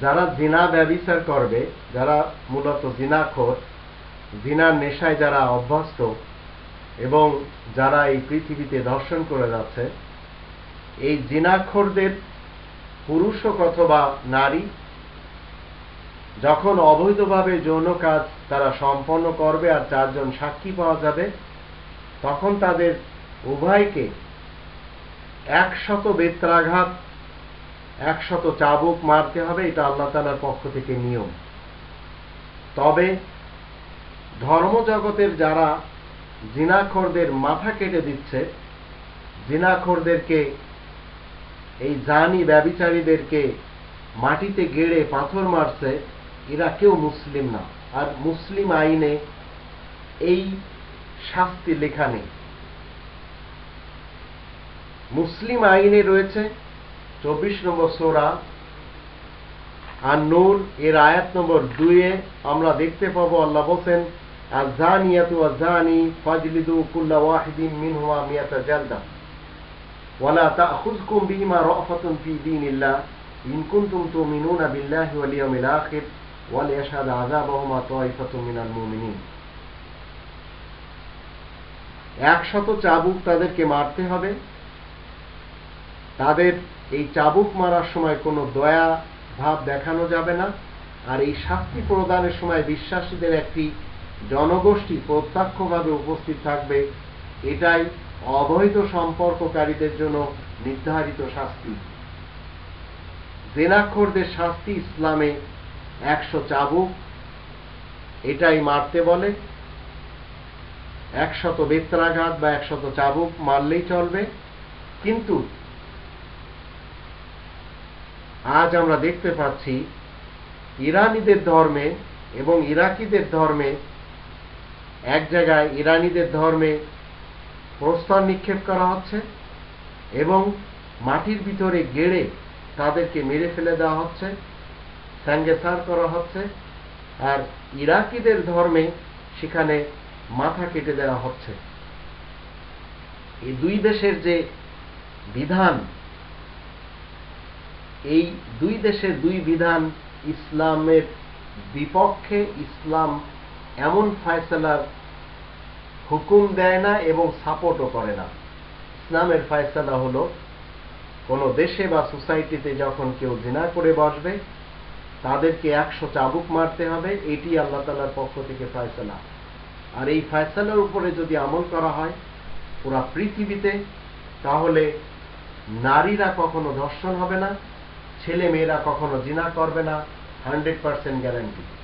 যারা জিনা ব্যবিচার করবে, যারা মূলত জিনাখোর, জিনার নেশায় যারা অভ্যস্ত এবং যারা এই পৃথিবীতে দর্শন করে যাচ্ছে, এই জিনাখোরদের পুরুষ অথবা নারী যখন অবৈধভাবে যৌন কাজ তারা সম্পন্ন করবে আর চারজন সাক্ষী পাওয়া যাবে তখন তাদের উভয়কে একশত বেত্রাঘাত, একশত চাবুক মারতে হবে, এটা আল্লাহ তালার পক্ষ থেকে নিয়ম। তবে ধর্মজগতের যারা জিনাখরদের মাথা কেটে দিচ্ছে, জিনাখরদেরকে, এই জানি ব্যবিচারীদেরকে মাটিতে গেড়ে পাথর মারছে, এরা কেউ মুসলিম না। আর মুসলিম আইনে এই শাস্তি লেখা নেই। মুসলিম আইনে রয়েছে চব্বিশ নম্বর সোরা আর নূর এর আয়াত নম্বর দুইয়ে আমরা দেখতে পাবো আল্লাহ বলছেন আজানিয়াতু আজানি ফাজলিদু কুল্লা ওয়াহিদিন মিনহুমা মিয়াতা জালদা। ওয়ালা তাখুযকুম বিহিমা রাফাতুন ফি দীনিল্লাহ, ইন কুনতুম তুমিনুনা বিল্লাহি ওয়াল আখির ওয়া লিয়াশহাদ আযাবাহুমা মিনাল মুমিনিন। একশত চাবুক তাদেরকে মারতে হবে। তাদের এই চাবুক মারার সময় কোনো দয়া, ভাব দেখানো যাবে না। আর এই শাস্তি প্রদানের সময় বিশ্বাসীদের একটি জনগোষ্ঠী প্রত্যক্ষভাবে উপস্থিত থাকবে, এটাই অবৈধ সম্পর্ককারীদের জন্য নির্ধারিত শাস্তি। জেনাক্ষরদের শাস্তি ইসলামে একশো চাবুক, এটাই মারতে বলে। একশত বেত্রাঘাত বা একশত চাবুক মারলেই চলবে। কিন্তু আজ আমরা দেখতে পাচ্ছি ইরানিদের ধর্মে এবং ইরাকিদের ধর্মে এক জায়গায় ইরানিদের ধর্মে প্রস্তর নিক্ষেপ করা হচ্ছে এবং মাটির ভিতরে গেড়ে তাদেরকে মেরে ফেলে দেওয়া হচ্ছে স্যাঙ্গেসার করা হচ্ছে। আর ইরাকিদের ধর্মে সেখানে মাথা কেটে দেওয়া হচ্ছে। এই দুই দেশের যে বিধান, এই দুই দেশের দুই বিধান ইসলামের বিপক্ষে ইসলাম এমন ফায়সালার হুকুম দেয় না এবং সাপোর্টও করে না। ইসলামের ফায়সালা হলো, কোনো দেশে বা সোসাইটিতে যখন কেউ জিনা করে বসবে, তাদেরকে একশো চাবুক মারতে হবে, এটি আল্লাহ তালার পক্ষ থেকে ফায়সালা। আর এই ফায়সালার উপরে যদি আমল করা হয় পুরা পৃথিবীতে, তাহলে নারীরা কখনো ধর্ষণ হবে না ছেলে মেয়েরা কখনো জিনা করবে না, হান্ড্রেড পার্সেন্ট গ্যারান্টি।